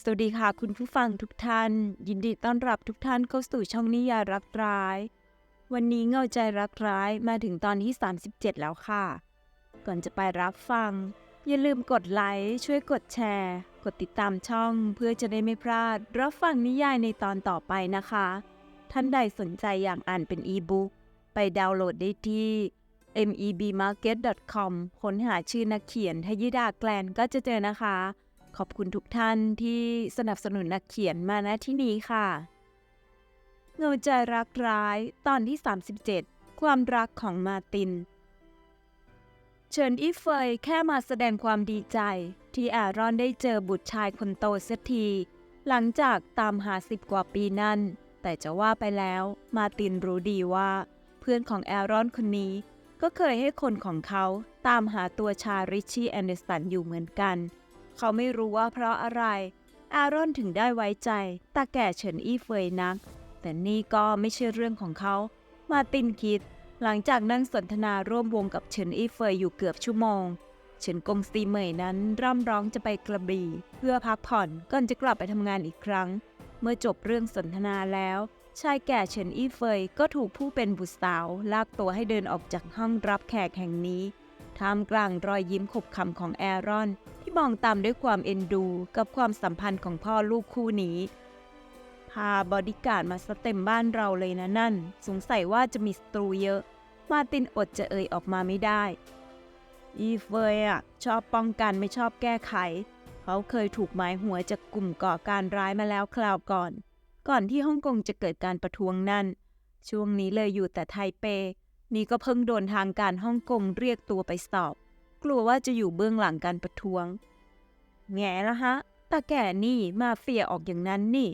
สวัสดีค่ะคุณผู้ฟังทุกท่าน ยินดีต้อนรับทุกท่านเข้าสู่ช่องนิยายรักร้าย วันนี้เงาใจรักร้ายมาถึงตอนที่ 37 แล้วค่ะ ก่อนจะไปรับฟัง อย่าลืมกดไลค์ช่วยกดแชร์ กดติดตามช่องเพื่อจะได้ไม่พลาด รับฟังนิยายในตอนต่อไปนะคะ ท่านใดสนใจอยากอ่านเป็นอีบุ๊กไปดาวน์โหลดได้ที่ mebmarket.com ค้นหาชื่อนักเขียนทยิดาแกลนก็จะเจอนะคะ ขอบคุณทุกท่านที่สนับสนุนนักเขียนมาณที่นี้ค่ะ เงาใจรักร้ายตอนที่ 37 ความรักของมาตินเฉินอีเฟยแค่มาแสดงความดีใจ ที่แอรอนได้เจอบุตรชายคนโตเสียที หลังจากตามหาสิบกว่าปีนั่น แต่จะว่าไปแล้วมาตินรู้ดีว่า เพื่อนของแอรอนคนนี้ก็เคยให้คนของเขาตามหาตัวชาริชชี่แอนเดอร์สันอยู่เหมือนกันเเขาไม่รู้ว่าเพราะอะไร อารอนถึงได้ไว้ใจตาแก่เฉินอี้เฟยนัก แต่นี่ก็ไม่ใช่เรื่องของเขา มาตินคิด หลังจากนั่งสนทนาร่วมวงกับเฉินอี้เฟยอยู่เกือบชั่วโมง เฉินกงซีเหมยนั้นร่ำร้องจะไปกระบี่ เพื่อพักผ่อนก่อนจะกลับไปทำงานอีกครั้ง เมื่อจบเรื่องสนทนาแล้วชายแก่เฉินอี้เฟยก็ถูกผู้เป็นบุตรสาวลากตัวให้เดินออกจากห้องรับแขกแห่งนี้ ท่ามกลางรอยยิ้มขบขำของแอรอน มองตามด้วยความเอ็นดูกับความสัมพันธ์ของพ่อลูกคู่นี้ พาบอดี้การ์ดมาสเต็มบ้านเราเลยนะนั่น สงสัยว่าจะมีศัตรูเยอะ มาตินอดจะเอ่ยออกมาไม่ได้ อีเฟยอะชอบป้องกันไม่ชอบแก้ไข เขาเคยถูกหมายหัวจากกลุ่มก่อการร้ายมาแล้วคราวก่อน ก่อนที่ฮ่องกงจะเกิดการประท้วงนั่น ช่วงนี้เลยอยู่แต่ไทเป นี่ก็เพิ่งโดนทางการฮ่องกงเรียกตัวไปสอบ กลัวว่าจะอยู่เบื้องหลังการประท้วง แง่ละฮะตาแก่นี่มาเฟียออกอย่างนั้นนี่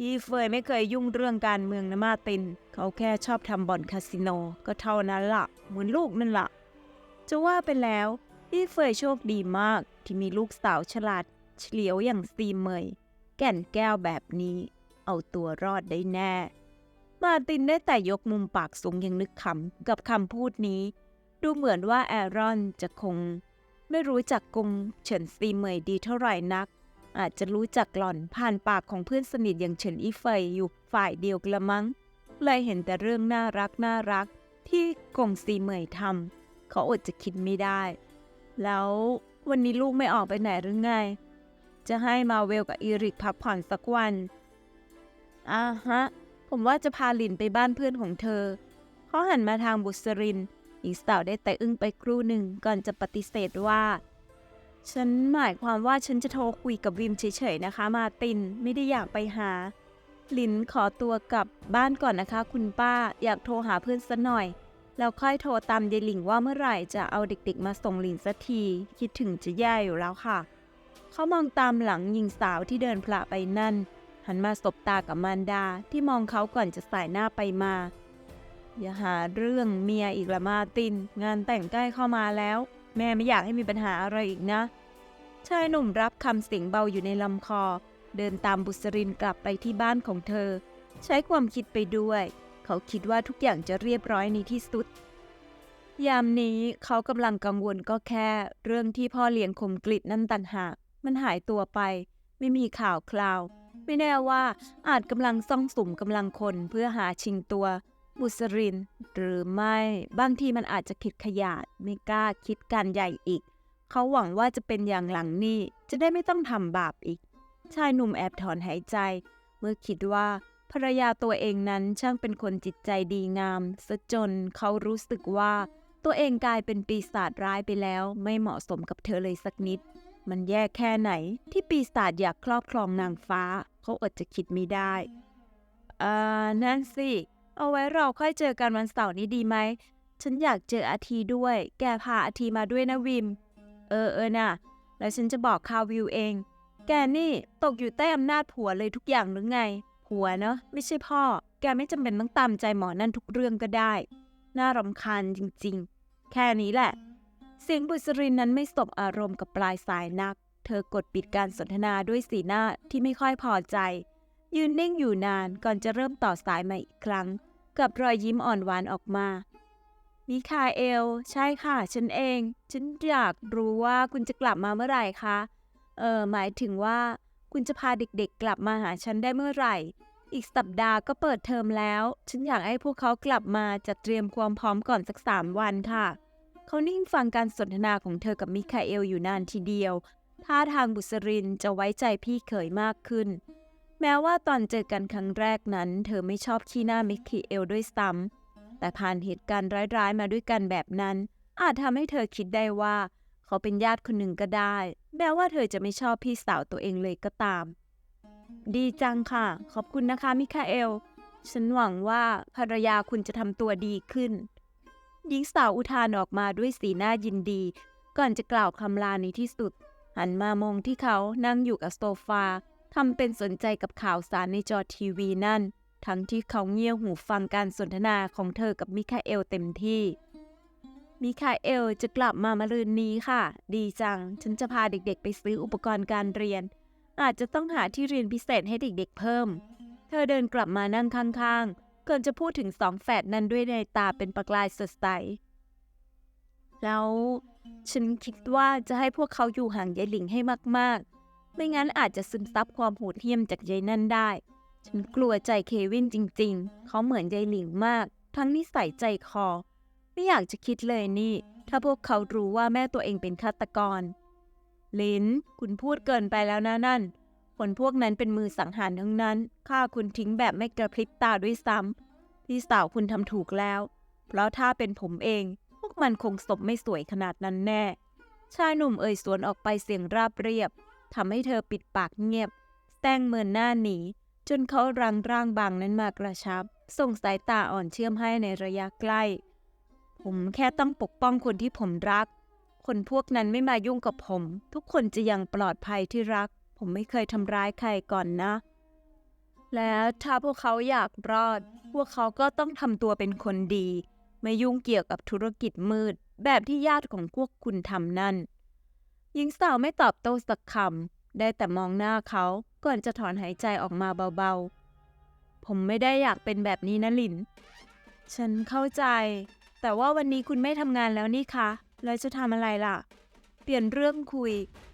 อีเฟยไม่เคยยุ่งเรื่องการเมืองนะมาติน เขาแค่ชอบทำบ่อนคาสิโนก็เท่านั้นละเหมือนลูกนั่นละจะว่าไปแล้ว อีเฟยโชคดีมากที่มีลูกสาวฉลาด เฉลียวอย่างซีเมย แก่นแก้วแบบนี้ เอาตัวรอดได้แน่ มาตินได้แต่ยกมุมปากสูงยังนึกขำกับคำพูดนี้ ดูเหมือนว่าแอรอนจะคง ไม่รู้จักกงเฉินซีเหมยดีเท่าไหร่นัก อาจจะรู้จักหล่อนผ่านปากของเพื่อนสนิทอย่างเฉินอีเฟยอยู่ฝ่ายเดียวกันละมั้งเลยเห็นแต่เรื่องน่ารักน่ารักที่กงซีเหมยทำเขาอดจะคิดไม่ได้ แล้ววันนี้ลูกไม่ออกไปไหนหรือไง จะให้มาเวลกับอีริกพักผ่อนสักวันอ่าฮะ ผมว่าจะพาลินไปบ้านเพื่อนของเธอ เขาหันมาทางบุษริน หญิงสาวได้แต่อึ้งไปครู่หนึ่งก่อนจะปฏิเสธว่า ฉันหมายความว่าฉันจะโทรคุยกับวิมเฉยๆนะคะ มาตินไม่ได้อยากไปหา ลินขอตัวกลับบ้านก่อนนะคะ คุณป้าอยากโทรหาเพื่อนสักหน่อย แล้วค่อยโทรตามยายหลิงว่าเมื่อไหร่จะเอาเด็กๆ มาส่งหลินสักที คิดถึงจะแย่อยู่แล้วค่ะ เขามองตามหลังหญิงสาวที่เดินพละไปนั่น หันมาสบตากับมารดาที่มองเขาก่อนจะสายหน้าไปมา อย่าหาเรื่องเมียอีกละมาติน งานแต่งใกล้เข้ามาแล้ว แม่ไม่อยากให้มีปัญหาอะไรอีกนะ ชายหนุ่มรับคำเสียงเบาอยู่ในลำคอ เดินตามบุษรินกลับไปที่บ้านของเธอ ใช้ความคิดไปด้วย เขาคิดว่าทุกอย่างจะเรียบร้อยในที่สุด ยามนี้เขากำลังกังวลก็แค่ เรื่องที่พ่อเลี้ยงคมกลิดนั่นตันหากมันหายตัวไป ไม่มีข่าวคราว ไม่แน่ว่าอาจกำลังซ่องสุมกำลังคนเพื่อหาชิงตัว บุษริน หรือไม่บางทีมันอาจจะคิดขยาดไม่กล้าคิดการใหญ่อีก เขาหวังว่าจะเป็นอย่างหลังนี่จะได้ไม่ต้องทำบาปอีก ชายหนุ่มแอบถอนหายใจ เมื่อคิดว่าภรรยาตัวเองนั้นช่างเป็นคนจิตใจดีงามซะจนเขารู้สึกว่า ตัวเองกลายเป็นปีศาจร้ายไปแล้ว ไม่เหมาะสมกับเธอเลยสักนิด มันแย่แค่ไหน ที่ปีศาจอยากครอบครองนางฟ้า เขาอดจะคิดไม่ได้อ่านั่นสิ เอาไว้เราค่อยเจอกันวันเสาร์นี้ดีไหม ฉันอยากเจออาทีด้วย แกพาอาทีมาด้วยนะวิม เออเออน่ะ แล้วฉันจะบอกคาววิวเอง แกนี่ตกอยู่ใต้อำนาจผัวเลยทุกอย่างหรือไง ผัวเนอะไม่ใช่พ่อ แกไม่จำเป็นต้องตามใจหมอนั่นทุกเรื่องก็ได้ น่ารำคาญจริงๆ แค่นี้แหละ เสียงบุษรินนั้นไม่สบอารมณ์กับปลายสายนัก เธอกดปิดการสนทนาด้วยสีหน้าที่ไม่ค่อยพอใจยืนนิ่งอยู่นานก่อนจะเริ่มต่อสายมาอีกครั้ง กับรอยยิ้มอ่อนหวานออกมามิคาเอล ใช่ค่ะ ฉันเอง ฉันอยากรู้ว่าคุณจะกลับมาเมื่อไหร่คะ เออหมายถึงว่า คุณจะพาเด็กๆ กลับมาหาฉันได้เมื่อไหร่ อีกสัปดาห์ก็เปิดเทอมแล้ว ฉันอยากให้พวกเขากลับมาจัดเตรียมความพร้อมก่อนสักสามวันค่ะ เขานิ่งฟังการสนทนาของเธอกับมิคาเอลอยู่นานทีเดียว ท่าทางบุษรินจะไว้ใจพี่เขยมากขึ้น แม้ว่าตอนเจอกันครั้งแรกนั้น เธอไม่ชอบขี้หน้ามิคาเอลด้วยซ้ำแต่ผ่านเหตุการณ์ร้ายๆ มาด้วยกันแบบนั้น อาจทำให้เธอคิดได้ว่า เขาเป็นญาติคนหนึ่งก็ได้ แม้ว่าเธอจะไม่ชอบพี่สาวตัวเองเลยก็ตาม ดีจังค่ะ ขอบคุณนะคะมิคาเอล ฉันหวังว่าภรรยาคุณจะทำตัวดีขึ้น หญิงสาวอุทานออกมาด้วยสีหน้ายินดี ก่อนจะกล่าวคำลาในที่สุด หันมามองที่เขานั่งอยู่กับโซฟา ทำเป็นสนใจกับข่าวสารในจอทีวีนั่น ทั้งที่เขาเงี่ยวหูฟังการสนทนาของเธอกับมิคาเอลเต็มที่ มิคาเอลจะกลับมามะรืนนี้ค่ะ ดีจัง ฉันจะพาเด็กๆ ไปซื้ออุปกรณ์การเรียน อาจจะต้องหาที่เรียนพิเศษให้เด็กๆเพิ่ม เธอเดินกลับมานั่งข้างๆก่อนจะพูดถึงสองแฝดนั้นด้วยในตาเป็นประกายสดใสแล้วฉันคิดว่าจะให้พวกเขาอยู่ห่างยายหลิงให้มากๆ ไม่งั้นอาจจะซึมซับความโหดเหี้ยมจากยายนั่นได้ ฉันกลัวใจเควินจริง ๆ เขาเหมือนยายหลิงมาก ทั้งนิสัยใจคอ ไม่อยากจะคิดเลยนี่ ถ้าพวกเขารู้ว่าแม่ตัวเองเป็นฆาตกร ลิน คุณพูดเกินไปแล้วนะนั่น คนพวกนั้นเป็นมือสังหารทั้งนั้นฆ่าคุณทิ้งแบบไม่กระพริบตาด้วยซ้ำพี่สาวคุณทำถูกแล้ว เพราะถ้าเป็นผมเอง พวกมันคงศพไม่สวยขนาดนั้นแน่ ชายหนุ่มเอ่ยสวนออกไปเสียงราบเรียบ ทำให้เธอปิดปากเงียบ แต้งเมินหน้าหนี จนเขารังร่างบางนั้นมากระชับ ส่งสายตาอ่อนเชื่อมให้ในระยะใกล้ ผมแค่ต้องปกป้องคนที่ผมรัก คนพวกนั้นไม่มายุ่งกับผม ทุกคนจะยังปลอดภัยที่รัก ผมไม่เคยทำร้ายใครก่อนนะ แล้วถ้าพวกเขาอยากรอด พวกเขาก็ต้องทำตัวเป็นคนดี ไม่ยุ่งเกี่ยวกับธุรกิจมืด แบบที่ญาติของพวกคุณทำนั่น หญิงสาวไม่ตอบโต้สักคำได้แต่มองหน้าเขาก่อนจะถอนหายใจออกมาเบาๆ ผมไม่ได้อยากเป็นแบบนี้นะลิน ฉันเข้าใจ แต่ว่าวันนี้คุณไม่ทำงานแล้วนี่คะแล้วจะทำอะไรล่ะ เปลี่ยนเรื่องคุย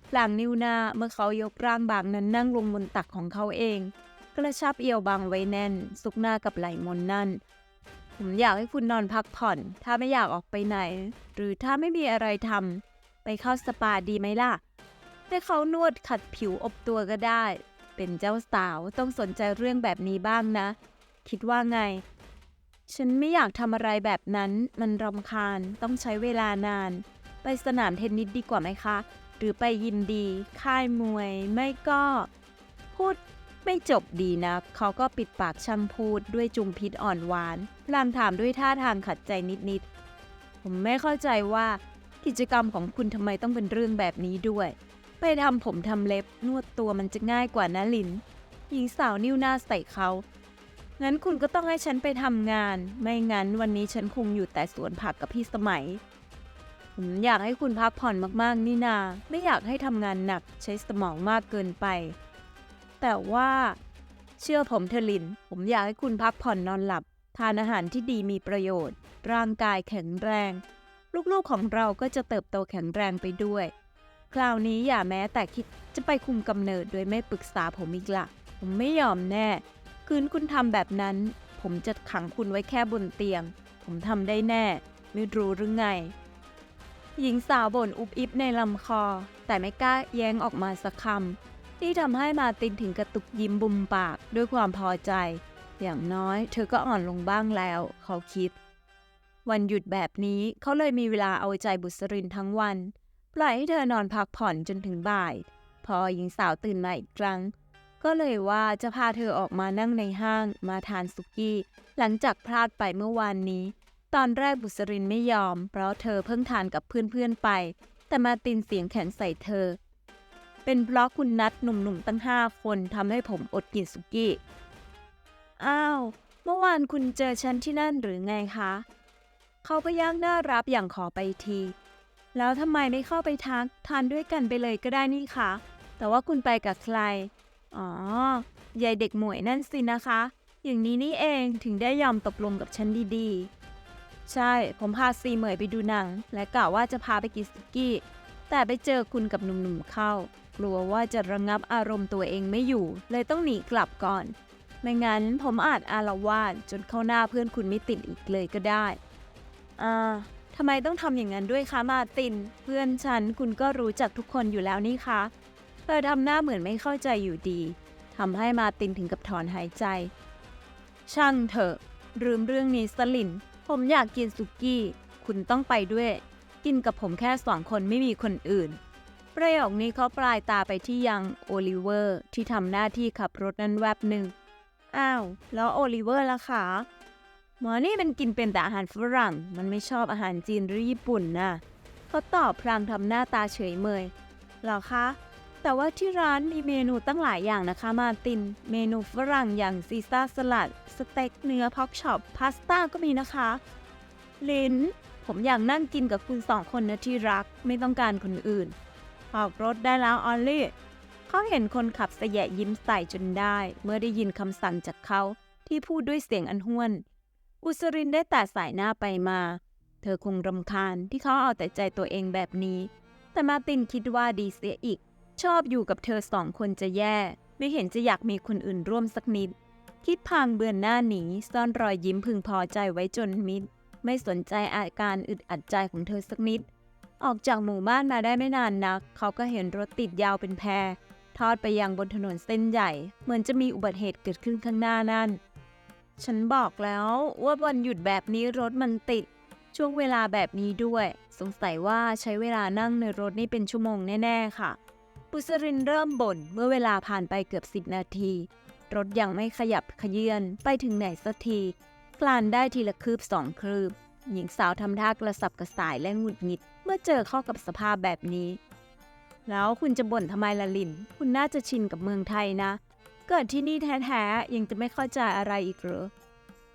พลางนิ้วหน้าเมื่อเขายกร่างบางนั้นนั่งลงบนตักของเขาเอง กระชับเอวบางไว้แน่นซุกหน้ากับไหล่มนนั่น ผมอยากให้คุณนอนพักผ่อน ถ้าไม่อยากออกไปไหน หรือถ้าไม่มีอะไรทำ ไปเข้าสปาดีไหมล่ะให้เขานวดขัดผิวอบตัวก็ได้ เป็นเจ้าสาวต้องสนใจเรื่องแบบนี้บ้างนะ คิดว่าไง ฉันไม่อยากทำอะไรแบบนั้น มันรำคาญ ต้องใช้เวลานาน ไปสนามเทนนิสดีกว่าไหมคะ หรือไปยินดี ค่ายมวย ไม่ก็ พูดไม่จบดีนะ เขาก็ปิดปากช่างพูดด้วยจุมพิษอ่อนหวาน ลางถามด้วยท่าทางขัดใจนิดๆ ผมไม่เข้าใจว่า กิจกรรมของคุณทำไมต้องเป็นเรื่องแบบนี้ด้วย ไปทำผมทำเล็บนวดตัวมันจะง่ายกว่านะลิน หญิงสาวนิ้วหน้าใส่เขา งั้นคุณก็ต้องให้ฉันไปทำงาน ไม่งั้นวันนี้ฉันคงอยู่แต่สวนผักกับพี่สมัย ผมอยากให้คุณพักผ่อนมากๆนี่นา ไม่อยากให้ทำงานหนักใช้สมองมากเกินไป แต่ว่า เชื่อผมเทลิน ผมอยากให้คุณพักผ่อนนอนหลับ ทานอาหารที่ดีมีประโยชน์ ร่างกายแข็งแรง ลูกๆของเราก็จะเติบโตแข็งแรงไปด้วย คราวนี้อย่าแม้แต่คิดจะไปคุมกำเนิดโดยไม่ปรึกษาผมอีกละผมไม่ยอมแน่ คืนคุณทำแบบนั้น ผมจะขังคุณไว้แค่บนเตียง ผมทำได้แน่ ไม่รู้หรือไง หญิงสาวบ่นอุบอิบในลำคอ แต่ไม่กล้าแย้งออกมาสักคำที่ทำให้มาตินถึงกระตุกยิ้มบุมปากด้วยความพอใจ อย่างน้อยเธอก็อ่อนลงบ้างแล้ว เขาคิด วันหยุดแบบนี้เขาเลยมีเวลาเอาใจบุษรินทั้งวัน ปล่อยให้เธอนอนพักผ่อนจนถึงบ่าย พอหญิงสาวตื่นมาอีกครั้ง ก็เลยว่าจะพาเธอออกมานั่งในห้างมาทานสุกี้ หลังจากพลาดไปเมื่อวานนี้ ตอนแรกบุษรินไม่ยอม เพราะเธอเพิ่งทานกับเพื่อนๆไป แต่มาตินเสียงแข็งใส่เธอ เป็นเพราะคุณนัดหนุ่มๆตั้งห้าคนทำให้ผมอดกินสุกี้ อ้าว เมื่อวานคุณเจอฉันที่นั่นหรือไงคะ เขาพยักหน้ารับอย่างขอไปที แล้วทำไมไม่เข้าไปทักทานด้วยกันไปเลยก็ได้นี่คะแต่ว่าคุณไปกับใคร อ๋อยายเด็กหมวยนั่นสินะคะ อย่างนี้นี่เองถึงได้ยอมตกลงกับฉันดีๆ ใช่ ผมพาซีเหมยไปดูหนัง และกล่าวว่าจะพาไปกินสุกี้ แต่ไปเจอคุณกับหนุ่มๆเข้า กลัวว่าจะระงับอารมณ์ตัวเองไม่อยู่ เลยต้องหนีกลับก่อน ไม่งั้นผมอาจอารวาสจนเข้าหน้าเพื่อนคุณไม่ติดอีกเลยก็ได้ อ่าทำไมต้องทำอย่างนั้นด้วยคะมาติน เพื่อนฉันคุณก็รู้จักทุกคนอยู่แล้วนี่คะเธอทำหน้าเหมือนไม่เข้าใจอยู่ดีทำให้มาตินถึงกับถอนหายใจ ช่างเถอะลืมเรื่องนี้สลิน ผมอยากกินสุกี้ คุณต้องไปด้วย กินกับผมแค่สองคนไม่มีคนอื่น ประโยคนี้เขาปลายตาไปที่ยังโอลิเวอร์ที่ทำหน้าที่ขับรถนั้นแวบหนึ่ง อ้าว แล้วโอลิเวอร์ล่ะคะ หมอนี่มันกินเป็นแต่อาหารฝรั่ง มันไม่ชอบอาหารจีนหรือญี่ปุ่นนะเขาตอบพลางทำหน้าตาเฉยเมยเหรอคะ แต่ว่าที่ร้านมีเมนูตั้งหลายอย่างนะคะมาติน เมนูฝรั่งอย่างซีซ่าสลัด สเต็กเนื้อพ็อกช็อปพาสต้าก็มีนะคะ ลิน ผมอยากนั่งกินกับคุณสองคนนะที่รัก ไม่ต้องการคนอื่น ออกรถได้แล้วออลลี่เขาเห็นคนขับเสยะยิ้มใส่จนได้ เมื่อได้ยินคำสั่งจากเขาที่พูดด้วยเสียงอันห้วน อุสรินได้แต่สายหน้าไปมา เธอคงรำคาญที่เขาเอาแต่ใจตัวเองแบบนี้ แต่มาตินคิดว่าดีเสียอีก ชอบอยู่กับเธอสองคนจะแย่ ไม่เห็นจะอยากมีคนอื่นร่วมสักนิด คิดพางเบือนหน้าหนีซ่อนรอยยิ้มพึงพอใจไว้จนมิด ไม่สนใจอาการอึดอัดใจของเธอสักนิด ออกจากหมู่บ้านมาได้ไม่นานนัก เขาก็เห็นรถติดยาวเป็นแพรทอดไปยังบนถนนเส้นใหญ่ เหมือนจะมีอุบัติเหตุเกิดขึ้นข้างหน้านั่น ฉันบอกแล้วว่าวันหยุดแบบนี้รถมันติด ช่วงเวลาแบบนี้ด้วย สงสัยว่าใช้เวลานั่งในรถนี่เป็นชั่วโมงแน่ ๆ ค่ะ ปุสรินเริ่มบ่นเมื่อเวลาผ่านไปเกือบสิบนาที รถยังไม่ขยับขยื่นไปถึงไหนสักทีกลานได้ทีละคืบสองคืบ หญิงสาวทำท่ากระสับกระส่ายและหงุดหงิด เมื่อเจอเข้ากับสภาพแบบนี้ แล้วคุณจะบ่นทำไมละลิน คุณน่าจะชินกับเมืองไทยนะ เกิดที่นี่แท้ๆ ยังจะไม่เข้าใจอะไรอีกเหรอ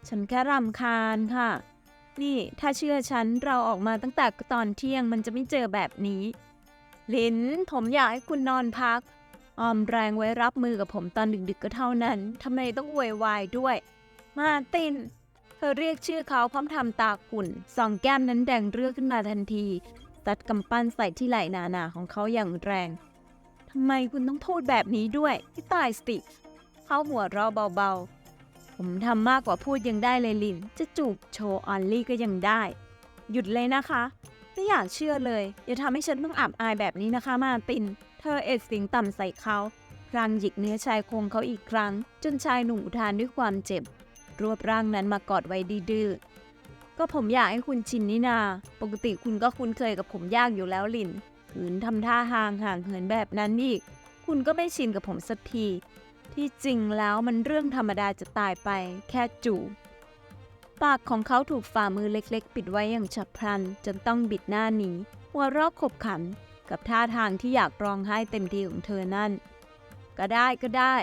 ฉันแค่รำคาญค่ะ นี่ถ้าเชื่อฉันเราออกมาตั้งแต่ตอนเที่ยงมันจะไม่เจอแบบนี้ ลิน ผมอยากให้คุณนอนพัก ออมแรงไว้รับมือกับผมตอนดึกๆก็เท่านั้น ทำไมต้องโวยวายด้วย มาติน เธอเรียกชื่อเขาพร้อมทำตาขุ่นสองแก้มนั้นแดงเรือขึ้นมาทันทีตัดกำปั้นใส่ที่ไหล่หนาๆของเขาอย่างแรง ทำไมคุณต้องพูดแบบนี้ด้วยที่ตายสติ เขาหัวเราะเบาๆ ผมทำมากกว่าพูดยังได้เลยลิน จะจูบโชว์ออนลี่ก็ยังได้ หยุดเลยนะคะไม่อยากเชื่อเลย อย่าทำให้ฉันต้องอับอายแบบนี้นะคะ มาติน เธอเอ็ดสียงต่ำใส่เขาพลางหยิกเนื้อชายโครงเขาอีกครั้ง จนชายหนุ่มอุทานด้วยความเจ็บ รวบร่างนั้นมากอดไว้ดื้อก็ผมอยากให้คุณชินนี่นา ปกติคุณก็คุ้นเคยกับผมยากอยู่แล้วลิน ขืนทำท่าห่างห่างเหินแบบนั้นอีก คุณก็ไม่ชินกับผมสักที ที่จริงแล้วมันเรื่องธรรมดาจะตายไป แค่จูบปากของเขาถูกฝ่ามือเล็กๆ ปิดไว้อย่างฉับพลัน จนต้องบิดหน้าหนีหัวเรอกขบขัน กับท่าทางที่อยากร้องไห้เต็มทีของเธอนั่น ก็ได้ก็ได้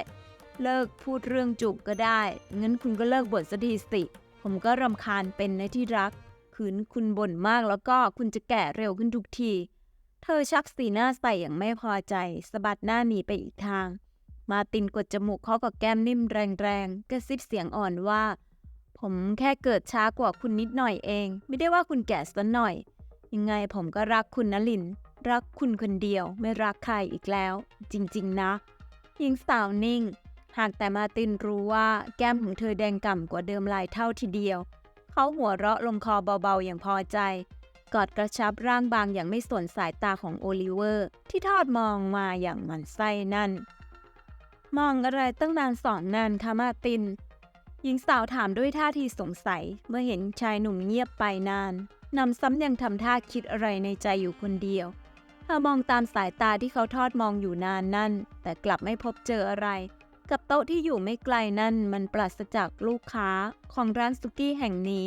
เลิกพูดเรื่องจูบก็ได้งั้นคุณก็เลิกบ่นสักทีสิ ผมก็รำคาญเป็นในะที่รัก ขืนคุณบ่นมากแล้วก็คุณจะแก่เร็วขึ้นทุกที ธอชักสีหน้าใส่อย่างไม่พอใจสะบัดหน้าหนีไปอีกทาง มาตินกดจมูกเข้ากับแก้มนิ่มแรงๆกระซิบเสียงอ่อนว่า ผมแค่เกิดช้ากว่าคุณนิดหน่อยเอง ไม่ได้ว่าคุณแก่สักหน่อย ยังไงผมก็รักคุณนะลิน รักคุณคนเดียวไม่รักใครอีกแล้ว จริงๆนะหญิงสาวนิ่ง หากแต่มาตินรู้ว่าแก้มของเธอแดงก่ำกว่าเดิมหลายเท่าทีเดียว เขาหัวเราะลงคอเบาๆอย่างพอใจ กอดกระชับร่างบางอย่างไม่สนสายตาของโอลิเวอร์ ที่ทอดมองมาอย่างหมันไส้นั่น มองอะไรตั้งนานสองนานคะมาติน หญิงสาวถามด้วยท่าทีสงสัยเมื่อเห็นชายหนุ่มเงียบไปนานนำซ้ำยังทำท่าคิดอะไรในใจอยู่คนเดียวเธอมองตามสายตาที่เขาทอดมองอยู่นานนั่น แต่กลับไม่พบเจออะไร กับโต๊ะที่อยู่ไม่ไกลนั่นมันปราศจากลูกค้าของร้านสุกี้แห่งนี้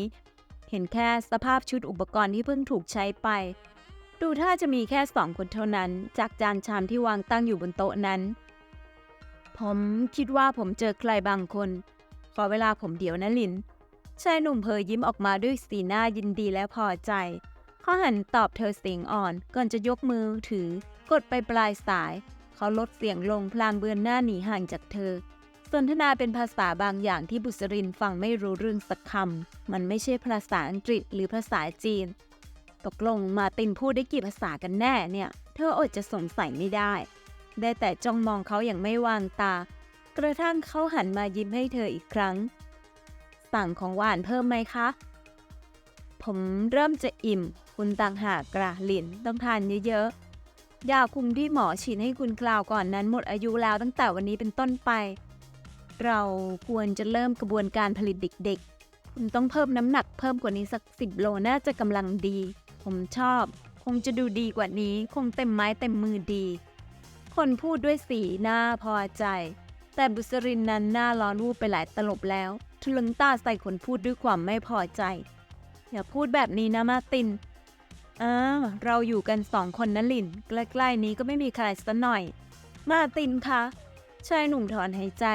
เห็นแค่สภาพชุดอุปกรณ์ที่เพิ่งถูกใช้ไป ดูท่าจะมีแค่สองคนเท่านั้น จากจานชามที่วางตั้งอยู่บนโต๊ะนั้น ผมคิดว่าผมเจอใครบางคน ขอเวลาผมเดี๋ยวนะลิน ชายหนุ่มเผยยิ้มออกมาด้วยสีหน้ายินดีและพอใจเขาหันตอบเธอเสียงอ่อน ก่อนจะยกมือถือกดไปปลายสาย เขาลดเสียงลงพลางเบือนหน้าหนีห่างจากเธอ สนทนาเป็นภาษาบางอย่างที่บุษรินฟังไม่รู้เรื่องสักคำ มันไม่ใช่ภาษาอังกฤษหรือภาษาจีน ตกลงมาตินพูดได้กี่ภาษากันแน่เนี่ย เธออดจะสงสัยไม่ได้ ได้แต่จ้องมองเขาอย่างไม่วางตา กระทั่งเขาหันมายิ้มให้เธออีกครั้ง สั่งของหวานเพิ่มไหมคะ ผมเริ่มจะอิ่ม คุณต่างหากกระหลินต้องทานเยอะๆยาคุมที่หมอฉีดให้คุณกล่าวก่อนนั้นหมดอายุแล้วตั้งแต่วันนี้เป็นต้นไป เราควรจะเริ่มกระบวนการผลิตเด็กๆ คุณต้องเพิ่มน้ำหนักเพิ่มกว่านี้สักสิบโลน่าจะกำลังดี ผมชอบ คงจะดูดีกว่านี้ คงเต็มไม้เต็มมือดี คนพูดด้วยสีหน้าพอใจ แต่บุษรินนั้นหน้าร้อนวูบไปหลายตลบแล้ว ทะลึงตาใส่คนพูดด้วยความไม่พอใจ อย่าพูดแบบนี้นะมาตินอ้าวเราอยู่กันสองคนนะลิน ใกล้ๆนี้ก็ไม่มีใครสักหน่อย มาตินคะชายหนุ่มถอนหายใจ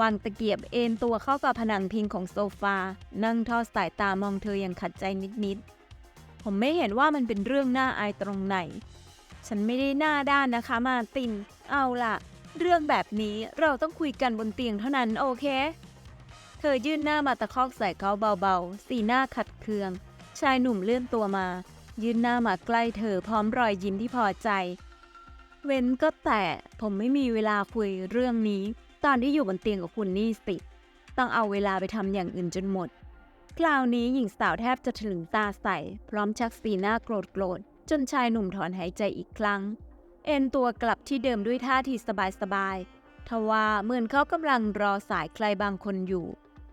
วางตะเกียบเอนตัวเข้ากับผนังพิงของโซฟา นั่งทอดสายตามองเธออย่างขัดใจนิดๆ ผมไม่เห็นว่ามันเป็นเรื่องน่าอายตรงไหน ฉันไม่ได้หน้าด้านนะคะมาติน เอาล่ะ เรื่องแบบนี้เราต้องคุยกันบนเตียงเท่านั้นโอเค เธอยื่นหน้ามาตะคอกใส่เขาเบาๆ สีหน้าขัดเคือง ชายหนุ่มเลื่อนตัวมา ยื่นหน้ามาใกล้เธอพร้อมรอยยิ้มที่พอใจ เว้นก็แต่ผมไม่มีเวลาคุยเรื่องนี้ ตอนที่อยู่บนเตียงกับคุณนี่สิ ต้องเอาเวลาไปทำอย่างอื่นจนหมด คราวนี้หญิงสาวแทบจะถลึงตาใส่ พร้อมชักสีหน้าโกรธโกรธจนชายหนุ่มถอนหายใจอีกครั้ง เอ็นตัวกลับที่เดิมด้วยท่าทีสบายๆทว่าเหมือนเขากำลังรอสายใครบางคนอยู่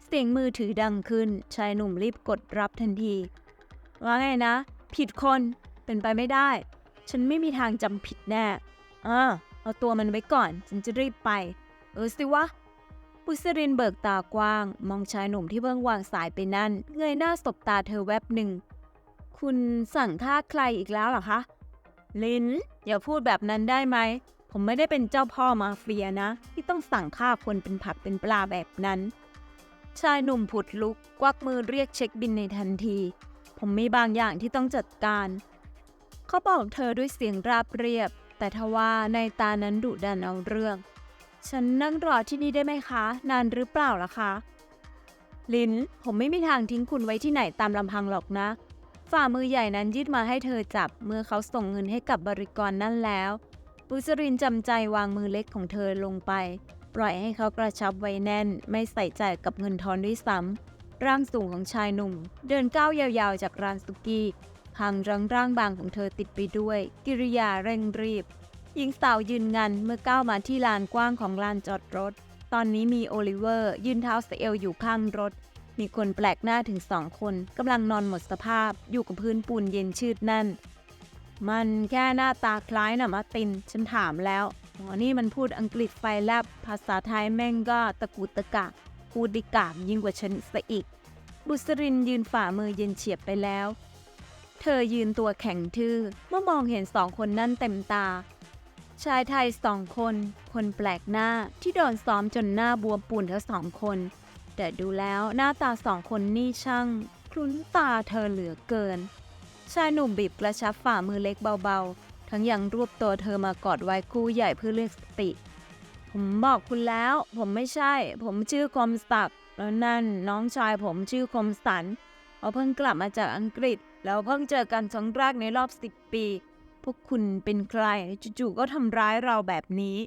เสียงมือถือดังขึ้น ชายหนุ่มรีบกดรับทันที ว่าไงนะ ผิดคน เป็นไปไม่ได้ ฉันไม่มีทางจำผิดแน่อ่าเอาตัวมันไว้ก่อน ฉันจะรีบไป เออสิวะปุษรินเบิกตากว้าง มองชายหนุ่มที่เพิ่งวางสายไปนั่น เงยหน้าสบตาเธอแวบหนึ่ง คุณสั่งฆ่าใครอีกแล้วหรอคะ ลิน อย่าพูดแบบนั้นได้ไหม ผมไม่ได้เป็นเจ้าพ่อมาเฟียนะ ที่ต้องสั่งฆ่าคนเป็นผักเป็นปลาแบบนั้น ชายหนุ่มผุดลุกกวักมือเรียกเช็คบินในทันที ผมมีบางอย่างที่ต้องจัดการ เขาบอกเธอด้วยเสียงราบเรียบ แต่ทว่าในตานั้นดุดันเอาเรื่อง ฉันนั่งรอที่นี่ได้ไหมคะ นานหรือเปล่าล่ะคะ ลิน ผมไม่มีทางทิ้งคุณไว้ที่ไหนตามลำพังหรอกนะ ฝ่ามือใหญ่นั้นยืดมาให้เธอจับ เมื่อเขาส่งเงินให้กับบริกรนั่นแล้วปุษรินจำใจวางมือเล็กของเธอลงไป ปล่อยให้เขากระชับไว้แน่น ไม่ใส่ใจกับเงินทอนด้วยซ้ำร่างสูงของชายหนุ่ม เดินก้าวยาวๆจากร้านสุกี้พังรังร่างบางของเธอติดไปด้วย กิริยาเร่งรีบ หญิงสาวยืนงันเมื่อก้าวมาที่ลานกว้างของลานจอดรถ ตอนนี้มีโอลิเวอร์ยืนเท้าสเอวอยู่ข้างรถ มีคนแปลกหน้าถึงสองคนกำลังนอนหมดสภาพอยู่กับพื้นปูนเย็นชืดนั่น มันแค่หน้าตาคล้ายนะมาติน ฉันถามแล้วหมอนี่มันพูดอังกฤษไฟแลบภาษาไทยแม่งก็ตะกูตะกะพูดดิกามยิ่งกว่าฉันซะอีก บุษรินยืนฝ่ามือเย็นเฉียบไปแล้ว เธอยืนตัวแข็งทื่อเมื่อมองเห็นสองคนนั่นเต็มตา ชายไทยสองคน คนแปลกหน้าที่โดนซ้อมจนหน้าบวมปูนทั้งสองคน แต่ดูแล้วหน้าตาสองคนนี่ช่างคลุ้นตาเธอเหลือเกิน ชายหนุ่มบีบกระชับฝ่ามือเล็กเบาๆ ทั้งยังรวบตัวเธอมากอดไว้คู่ใหญ่เพื่อเรียกสติ ผมบอกคุณแล้ว ผมไม่ใช่ ผมชื่อคมศักดิ์แล้วนั่นน้องชายผมชื่อคมสันเขาเพิ่งกลับมาจากอังกฤษ แล้วเพิ่งเจอกันครั้งแรกในรอบสิบปี พวกคุณเป็นใครจู่ๆก็ทำร้ายเราแบบนี้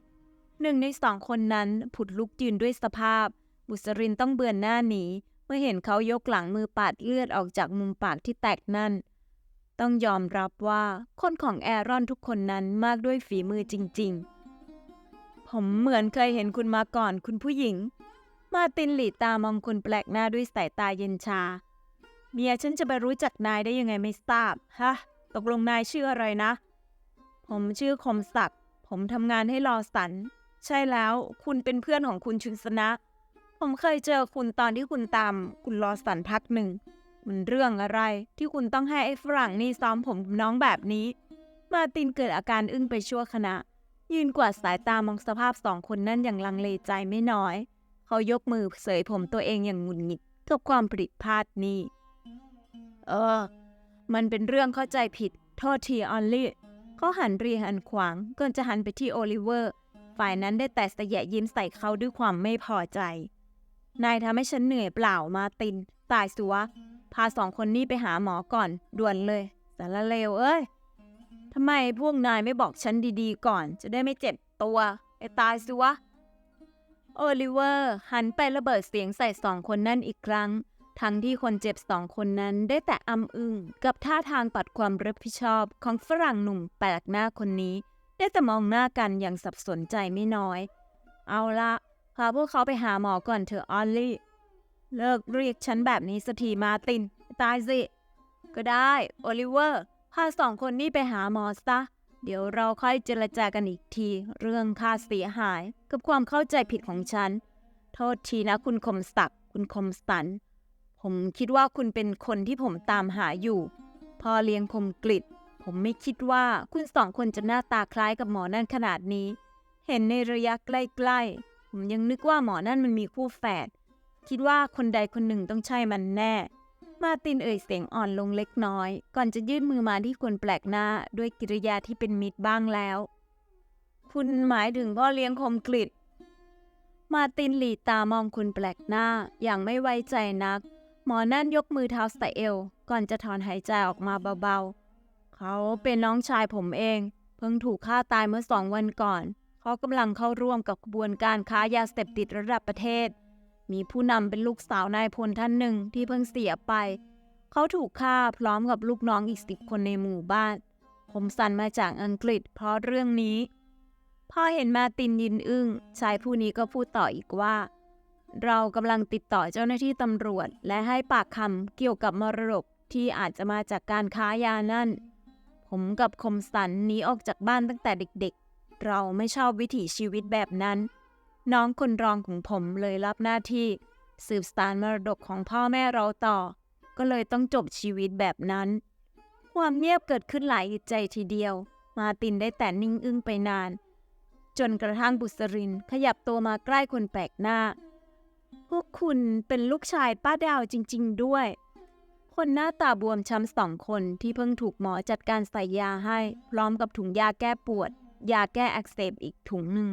หนึ่งในสองคนนั้นผุดลุกยืนด้วยสภาพ บุษรินต้องเบือนหน้าหนีเมื่อเห็นเขายกหลังมือปาดเลือดออกจากมุมปากที่แตกนั่น ต้องยอมรับว่าคนของแอรอนทุกคนนั้นมากด้วยฝีมือจริง ๆ ผมเหมือนเคยเห็นคุณมาก่อนคุณผู้หญิง มาตินหลีตามองคนแปลกหน้าด้วยสายตาเย็นชา เมียฉันจะไปรู้จักนายได้ยังไงไม่ทราบฮะตกลงนายชื่ออะไรนะ ผมชื่อคมศักดิ์ผมทำงานให้รอสัน ใช่แล้ว คุณเป็นเพื่อนของคุณชุนสนะ ผมเคยเจอคุณตอนที่คุณตาม คุณรอสันพักหนึ่ง มันเรื่องอะไรที่คุณต้องให้ไอ้ฝรั่งนี่ซ้อมผมกับน้องแบบนี้ มาตินเกิดอาการอึ้งไปชั่วขณะ ยืนกวาดสายตามองสภาพสองคนนั่นอย่างลังเลใจไม่น้อย เขายกมือเสยผมตัวเองอย่างหงุดหงิดกับความผิดพลาดนี้ เออ มันเป็นเรื่องเข้าใจผิด โทษทีออลลี่ เขาหันเรียหันขวางก่อนจะหันไปที่โอลิเวอร์ ฝ่ายนั้นได้แต่สะแยะยิ้มใส่เขาด้วยความไม่พอใจ นายทำให้ฉันเหนื่อยเปล่ามาติน ตายสิวะ พาสองคนนี้ไปหาหมอก่อน ด่วนเลยสารเลวเอ้ยทำไมพวกนายไม่บอกฉันดีๆก่อน จะได้ไม่เจ็บตัวไอ้ตายสิวะ โอลิเวอร์ หันไประเบิดเสียงใส่สองคนนั่นอีกครั้ง ทั้งที่คนเจ็บสองคนนั้นได้แต่อำอึ้งกับท่าทางปัดความรับผิดชอบของฝรั่งหนุ่มแปลกหน้าคนนี้ ได้แต่มองหน้ากันอย่างสับสนใจไม่น้อย เอาละพาพวกเขาไปหาหมอก่อนเถอะออลลี่ เลิกเรียกฉันแบบนี้สักทีมาติน ตายสิ ก็ได้โอลิเวอร์พาสองคนนี้ไปหาหมอซะ เดี๋ยวเราค่อยเจรจากันอีกที เรื่องค่าเสียหายกับความเข้าใจผิดของฉัน โทษทีนะคุณคมศักดิ์คุณคมสัน ผมคิดว่าคุณเป็นคนที่ผมตามหาอยู่ พอเลี้ยงคมกลิดผมไม่คิดว่าคุณสองคนจะหน้าตาคล้ายกับหมอนั่นขนาดนี้ เห็นในระยะใกล้ๆ ผมยังนึกว่าหมอนั่นมันมีคู่แฝด คิดว่าคนใดคนหนึ่งต้องใช่มันแน่ มาตินเอ่ยเสียงอ่อนลงเล็กน้อย ก่อนจะยื่นมือมาที่คนแปลกหน้าด้วยกิริยาที่เป็นมิตรบ้างแล้ว คุณหมายถึงพ่อเลี้ยงคมกลิดมาตินหลีตามองคนแปลกหน้าอย่างไม่ไว้ใจนัก หมอนั่นยกมือเท้าใส่เอวก่อนจะถอนหายใจออกมาเบาๆ เขาเป็นน้องชายผมเอง เพิ่งถูกฆ่าตายเมื่อสองวันก่อน เขากำลังเข้าร่วมกับกระบวนการค้ายาเสพติดระดับประเทศ มีผู้นำเป็นลูกสาวนายพลท่านหนึ่งที่เพิ่งเสียไป เขาถูกฆ่าพร้อมกับลูกน้องอีกสิบคนในหมู่บ้าน ผมสันมาจากอังกฤษเพราะเรื่องนี้ พอเห็นมาตินยินอึ้งชายผู้นี้ก็พูดต่ออีกว่า เรากำลังติดต่อเจ้าหน้าที่ตำรวจ และให้ปากคำเกี่ยวกับมรดกที่อาจจะมาจากการค้ายานั่น ผมกับคมสันหนีออกจากบ้านตั้งแต่เด็กๆ เราไม่ชอบวิถีชีวิตแบบนั้น น้องคนรองของผมเลยรับหน้าที่ สืบสานมรดกของพ่อแม่เราต่อ ก็เลยต้องจบชีวิตแบบนั้น ความเงียบเกิดขึ้นหลายใจทีเดียว มาตินได้แต่นิ่งอึ้งไปนาน จนกระทั่งบุษรินขยับตัวมาใกล้คนแปลกหน้า พวกคุณเป็นลูกชายป้าดาวจริง ๆ ด้วย คนหน้าตาบวมช้ำสองคนที่เพิ่งถูกหมอจัดการใส่ยาให้ พร้อมกับถุงยาแก้ปวด ยาแก้อักเสบอีกถุงหนึ่ง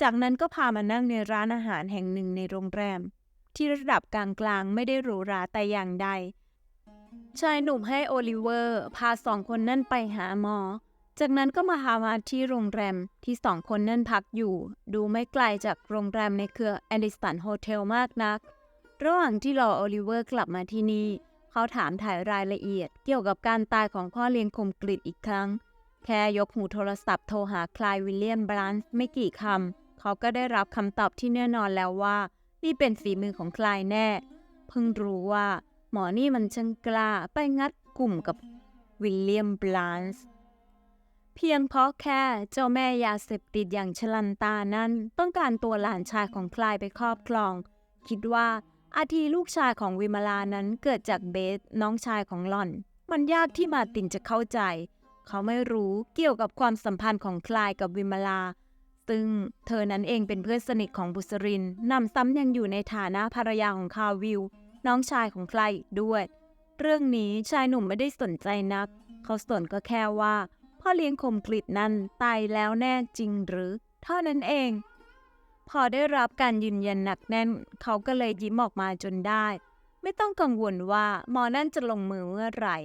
จากนั้นก็พามานั่งในร้านอาหารแห่งหนึ่งในโรงแรม ที่ระดับกลางๆไม่ได้หรูหราแต่อย่างใด ชายหนุ่มให้โอลิเวอร์ พาสองคนนั่นไปหาหมอ จากนั้นก็มาหามาที่โรงแรมที่สองคนนั่นพักอยู่ ดูไม่ไกลจากโรงแรมในเครือแอนดิสตันโฮเทลมากนัก ระหว่างที่รอโอลิเวอร์กลับมาที่นี่ เขาถามถ่ายรายละเอียด เกี่ยวกับการตายของพ่อเลี้ยงคมกริดอีกครั้ง แค่ยกหูโทรศัพท์โทรหาคลายวิลเลียมบรันส์ไม่กี่คำเขาก็ได้รับคำตอบที่แน่นอนแล้วว่า นี่เป็นฝีมือของคลายแน่ เพิ่งรู้ว่า หมอนี่มันช่างกล้าไปงัดกลุ่มกับวิลเลียมบรันส์ เพียงเพราะแค่เจ้าแม่ยาเสพติดอย่างชลันตานั้น ต้องการตัวหลานชายของคลายไปครอบครอง คิดว่าอาทีลูกชายของวิมลานั้นเกิดจากเบสน้องชายของหล่อน มันยากที่มาตินจะเข้าใจ เขาไม่รู้เกี่ยวกับความสัมพันธ์ของคลายกับวิมลา ซึ่งเธอนั้นเองเป็นเพื่อนสนิทของบุษรินนำซ้ำยังอยู่ในฐานะภรรยาของคาวิล น้องชายของคลายอีกด้วย เรื่องนี้ชายหนุ่มไม่ได้สนใจนัก เขาสนก็แค่ว่า พ่อเลี้ยงคมกลิดนั้นตายแล้วแน่จริงหรือ เท่านั้นเอง พอได้รับการยืนยันหนักแน่น เขาก็เลยยิ้มออกมาจนได้ ไม่ต้องกังวลว่าหมอนั่นจะลงมือเมื่อไหร่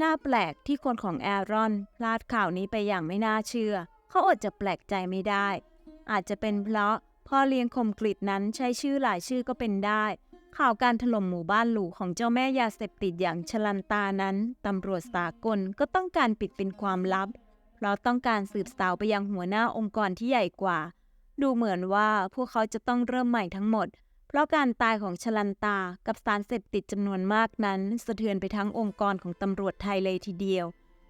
น่าแปลกที่คนของแอรอนพลาดข่าวนี้ไปอย่างไม่น่าเชื่อ เขาอดจะแปลกใจไม่ได้ อาจจะเป็นเพราะพ่อเลี้ยงคมกลิดนั้นใช้ชื่อหลายชื่อก็เป็นได้ ข่าวการถล่มหมู่บ้านหรูของเจ้าแม่ยาเสพติดอย่างชลันตานั้น ตำรวจสากลก็ต้องการปิดเป็นความลับ เพราะต้องการสืบสาวไปยังหัวหน้าองค์กรที่ใหญ่กว่า ดูเหมือนว่าพวกเขาจะต้องเริ่มใหม่ทั้งหมด เพราะการตายของชลันตากับสารเสพติดจำนวนมากนั้น สะเทือนไปทั้งองค์กรของตำรวจไทยเลยทีเดียว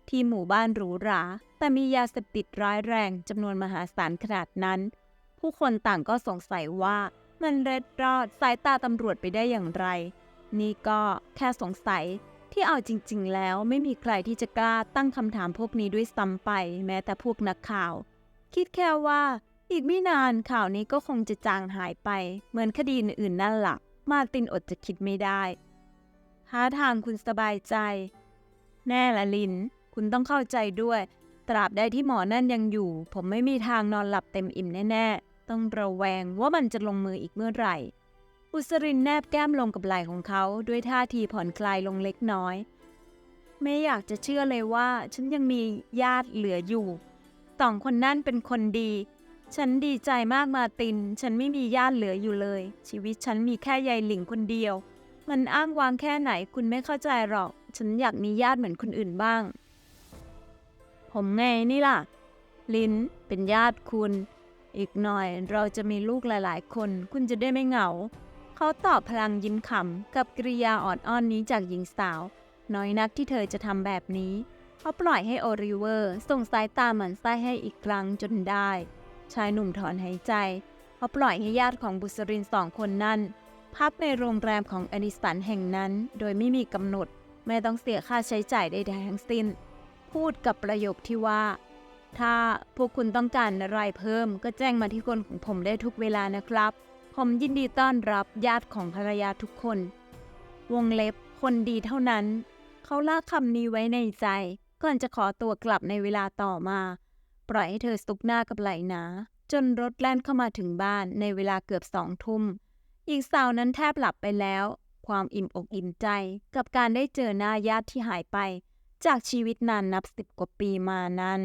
ที่หมู่บ้านหรูหรา แต่มียาเสพติดร้ายแรงจำนวนมหาศาลขนาดนั้น ผู้คนต่างก็สงสัยว่า มันเร็ดรอดสายตาตำรวจไปได้อย่างไร นี่ก็แค่สงสัยที่เอาจริง ๆ แล้วไม่มีใครที่จะกล้าตั้งคำถามพวกนี้ด้วยซ้ำไป แม้แต่พวกนักข่าว คิดแค่ว่าอีกไม่นานข่าวนี้ก็คงจะจางหายไป เหมือนคดีอื่นๆนั่นหลักมาตินอดจะคิดไม่ได้หาทางคุณสบายใจ แน่ละลิน คุณต้องเข้าใจด้วย ตราบใดที่หมอนั่นยังอยู่ ผมไม่มีทางนอนหลับเต็มอิ่มแน่ๆ ต้องระแวงว่ามันจะลงมืออีกเมื่อไหร่ อุสรินแนบแก้มลงกับไหล่ของเขาด้วยท่าทีผ่อนคลายลงเล็กน้อย ไม่อยากจะเชื่อเลยว่า ฉันยังมีญาติเหลืออยู่สองคนนั่นเป็นคนดี ฉันดีใจมากมาติน ฉันไม่มีญาติเหลืออยู่เลย ชีวิตฉันมีแค่ยายหลิงคนเดียว มันอ้างว้างแค่ไหนคุณไม่เข้าใจหรอก ฉันอยากมีญาติเหมือนคนอื่นบ้าง ผมไงนี่ล่ะ ลินเป็นญาติคุณ อีกหน่อยเราจะมีลูกหลายๆ คน คุณจะได้ไม่เหงา เขาตอบพลังยิ้มขำกับกริยาออนอ้อนนี้จากหญิงสาว น้อยนักที่เธอจะทำแบบนี้เขาปล่อยให้โอริเวอร์ส่งสายตาหมันไส้ให้อีกครั้งจนได้ ชายหนุ่มถอนหายใจเขาปล่อยให้ญาติของบุษรินสองคนนั้น พักในโรงแรมของอนิสันแห่งนั้น โดยไม่มีกำหนด ไม่ต้องเสียค่าใช้จ่ายใดๆทั้งสิ้น พูดกับประโยคที่ว่า ถ้าพวกคุณต้องการอะไรเพิ่ม ก็แจ้งมาที่คนของผมได้ทุกเวลานะครับ ผมยินดีต้อนรับญาติของภรรยาทุกคน วงเล็บคนดีเท่านั้น เขาลากคำนี้ไว้ในใจ ก่อนจะขอตัวกลับในเวลาต่อมา ปล่อยให้เธอซุกหน้ากับไหลหนา จนรถแล่นเข้ามาถึงบ้านในเวลาเกือบสองทุ่มอีกสาวนั้นแทบหลับไปแล้ว ความอิ่มอกอิ่มใจกับการได้เจอหน้าญาติที่หายไป จากชีวิตนานนับสิบกว่าปีมานั้น